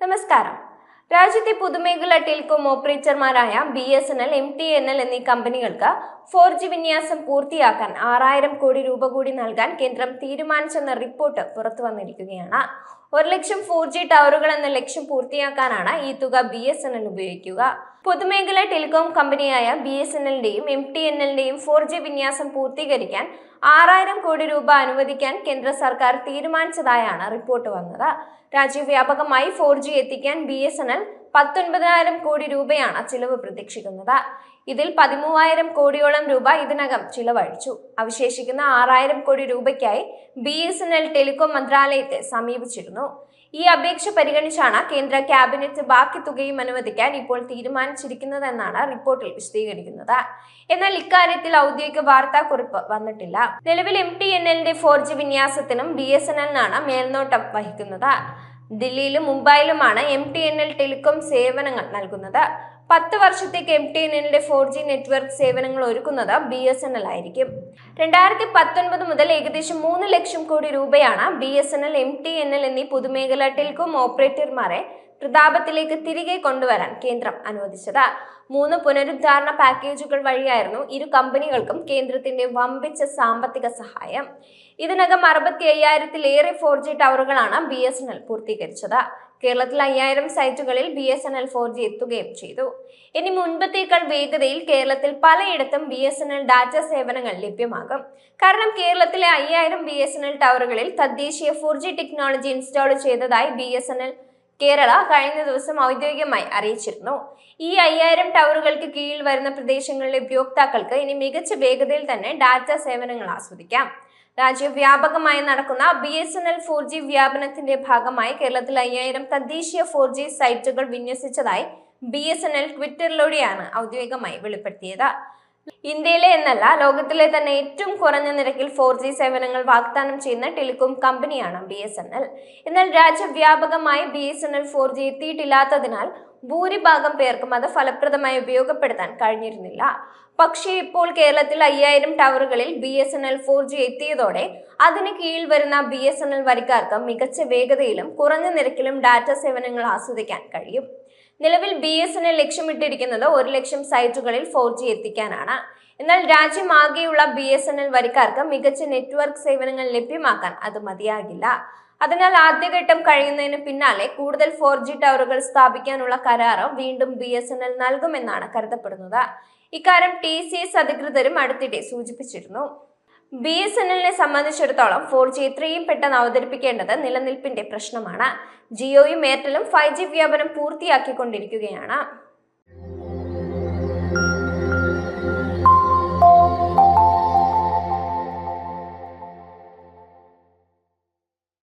നമസ്കാരം. രാജ്യത്തെ പൊതുമേഖല telecom ഓപ്പറേറ്റർമാരായ B S N L M T N L എന്നീ കമ്പനികൾക്ക് ഫോർ ജി വിന്യാസം പൂർത്തിയാക്കാൻ ആറായിരം കോടി രൂപ കൂടി നൽകാൻ കേന്ദ്രം തീരുമാനിച്ചെന്ന റിപ്പോർട്ട് പുറത്തു വന്നിരിക്കുകയാണ്. ഒരു ലക്ഷം ഫോർ ജി ടവറുകൾ എന്ന ലക്ഷ്യം പൂർത്തിയാക്കാനാണ് ഈ തുക ബി എസ് എൻ എൽ ഉപയോഗിക്കുക. പൊതുമേഖല ടെലികോം കമ്പനിയായ ബി എസ് എൻ എല്ലിന്റെയും എം ടി എൻ എല്ലിന്റെയും ഫോർ ജി വിന്യാസം പൂർത്തീകരിക്കാൻ ആറായിരം കോടി രൂപ അനുവദിക്കാൻ കേന്ദ്ര സർക്കാർ തീരുമാനിച്ചതായാണ് റിപ്പോർട്ട് വന്നത്. രാജ്യവ്യാപകമായി ഫോർ ജി എത്തിക്കാൻ ബി എസ് എൻ എൽ പത്തൊൻപതിനായിരം കോടി രൂപയാണ് ചിലവ് പ്രതീക്ഷിക്കുന്നത്. ഇതിൽ പതിമൂവായിരം കോടിയോളം രൂപ ഇതിനകം ചിലവഴിച്ചു. അവശേഷിക്കുന്ന ആറായിരം കോടി രൂപയ്ക്കായി B S N L telecom മന്ത്രാലയത്തെ സമീപിച്ചിരുന്നു. ഈ അപേക്ഷ പരിഗണിച്ചാണ് കേന്ദ്ര ക്യാബിനറ്റ് ബാക്കി തുകയും അനുവദിക്കാൻ ഇപ്പോൾ തീരുമാനിച്ചിരിക്കുന്നതെന്നാണ് റിപ്പോർട്ടിൽ വിശദീകരിക്കുന്നത്. എന്നാൽ ഇക്കാര്യത്തിൽ ഔദ്യോഗിക വാർത്താക്കുറിപ്പ് വന്നിട്ടില്ല. നിലവിൽ എം ടി എൻ എല്ലിന്റെ ഫോർ ജി വിന്യാസത്തിനും ബി എസ് എൻ എല്ലിനാണ് മേൽനോട്ടം വഹിക്കുന്നത്. ദില്ലിയിലും മുംബൈയിലുമാണ് M T N L telecom സേവനങ്ങൾ നൽകുന്നത്. പത്ത് വർഷത്തേക്ക് എം ടി എൻ എല്ലിന്റെ ഫോർ ജി നെറ്റ്വർക്ക് സേവനങ്ങൾ ഒരുക്കുന്നത് ബി എസ് എൻ എൽ ആയിരിക്കും. രണ്ടായിരത്തി പത്തൊൻപത് മുതൽ ഏകദേശം മൂന്ന് ലക്ഷം കോടി രൂപയാണ് B S N L M T N L എന്നീ പൊതുമേഖലാ ടെലികോം ഓപ്പറേറ്റർമാരെ പ്രതാപത്തിലേക്ക് തിരികെ കൊണ്ടുവരാൻ കേന്ദ്രം അനുവദിച്ചത്. മൂന്ന് പുനരുദ്ധാരണ പാക്കേജുകൾ വഴിയായിരുന്നു ഇരു കമ്പനികൾക്കും കേന്ദ്രത്തിന്റെ വമ്പിച്ച സാമ്പത്തിക സഹായം. ഇതിനകം അറുപത്തി അയ്യായിരത്തിലേറെ ഫോർ ജി ടവറുകളാണ് ബി എസ് എൻ എൽ പൂർത്തീകരിച്ചത്. കേരളത്തിൽ അയ്യായിരം സൈറ്റുകളിൽ B S N L four G എത്തുകയും ചെയ്തു. ഇനി മുൻപത്തേക്കാൾ വേഗതയിൽ കേരളത്തിൽ പലയിടത്തും B S N L data സേവനങ്ങൾ ലഭ്യമാകും. കാരണം കേരളത്തിലെ അയ്യായിരം ബി എസ് എൻ എൽ ടവറുകളിൽ തദ്ദേശീയ ഫോർ ജി ടെക്നോളജി ഇൻസ്റ്റാൾ ചെയ്തതായി B S N L Kerala കഴിഞ്ഞ ദിവസം ഔദ്യോഗികമായി അറിയിച്ചിരുന്നു. ഈ അയ്യായിരം ടവറുകൾക്ക് കീഴിൽ വരുന്ന പ്രദേശങ്ങളിലെ ഉപയോക്താക്കൾക്ക് ഇനി മികച്ച വേഗതയിൽ തന്നെ ഡാറ്റ സേവനങ്ങൾ ആസ്വദിക്കാം. രാജ്യവ്യാപകമായി നടക്കുന്ന B S N L four G വ്യാപനത്തിന്റെ ഭാഗമായി കേരളത്തിൽ അയ്യായിരം തദ്ദേശീയ ഫോർ ജി സൈറ്റുകൾ വിന്യസിച്ചതായി ബി എസ് എൻ എൽ ട്വിറ്ററിലൂടെയാണ് ഔദ്യോഗികമായി വെളിപ്പെടുത്തിയത്. ഇന്ത്യയിലെ എന്നല്ല ലോകത്തിലെ തന്നെ ഏറ്റവും കുറഞ്ഞ നിരക്കിൽ ഫോർ ജി സേവനങ്ങൾ വാഗ്ദാനം ചെയ്യുന്ന ടെലികോം കമ്പനിയാണ് ബി എസ് എൻ എൽ എന്നാൽ രാജ്യവ്യാപകമായി B S N L four G എത്തിയിട്ടില്ലാത്തതിനാൽ ഭൂരിഭാഗം പേർക്കും അത് ഫലപ്രദമായി ഉപയോഗപ്പെടുത്താൻ കഴിഞ്ഞിരുന്നില്ല. പക്ഷേ ഇപ്പോൾ കേരളത്തിൽ അയ്യായിരം ടവറുകളിൽ B S N L four G എത്തിയതോടെ അതിന് കീഴിൽ വരുന്ന ബി എസ് എൻ എൽ വരിക്കാർക്ക് മികച്ച വേഗതയിലും കുറഞ്ഞ നിരക്കിലും ഡാറ്റ സേവനങ്ങൾ ആസ്വദിക്കാൻ കഴിയും. നിലവിൽ ബി എസ് എൻ എൽ ലക്ഷ്യമിട്ടിരിക്കുന്നത് ഒരു ലക്ഷം സൈറ്റുകളിൽ ഫോർ ജി എത്തിക്കാനാണ്. എന്നാൽ രാജ്യമാകെയുള്ള ബി എസ് എൻ എൽ വരിക്കാർക്ക് മികച്ച നെറ്റ്വർക്ക് സേവനങ്ങൾ ലഭ്യമാക്കാൻ അത് മതിയാകില്ല. അതിനാൽ ആദ്യഘട്ടം കഴിയുന്നതിന് പിന്നാലെ കൂടുതൽ ഫോർ ജി ടവറുകൾ സ്ഥാപിക്കാനുള്ള കരാറ് വീണ്ടും ബി എസ് എൻ എൽ നൽകുമെന്നാണ് കരുതപ്പെടുന്നത്. ഇക്കാര്യം ടി സി എസ് അധികൃതരും അടുത്തിടെ സൂചിപ്പിച്ചിരുന്നു. ബി എസ് എൻ എല്ലിനെ സംബന്ധിച്ചിടത്തോളം ഫോർ ജി എത്രയും പെട്ടെന്ന് അവതരിപ്പിക്കേണ്ടത് നിലനിൽപ്പിന്റെ പ്രശ്നമാണ്. ജിയോയും എയർടെലും ഫൈവ് ജി വ്യാപനം പൂർത്തിയാക്കിക്കൊണ്ടിരിക്കുകയാണ്.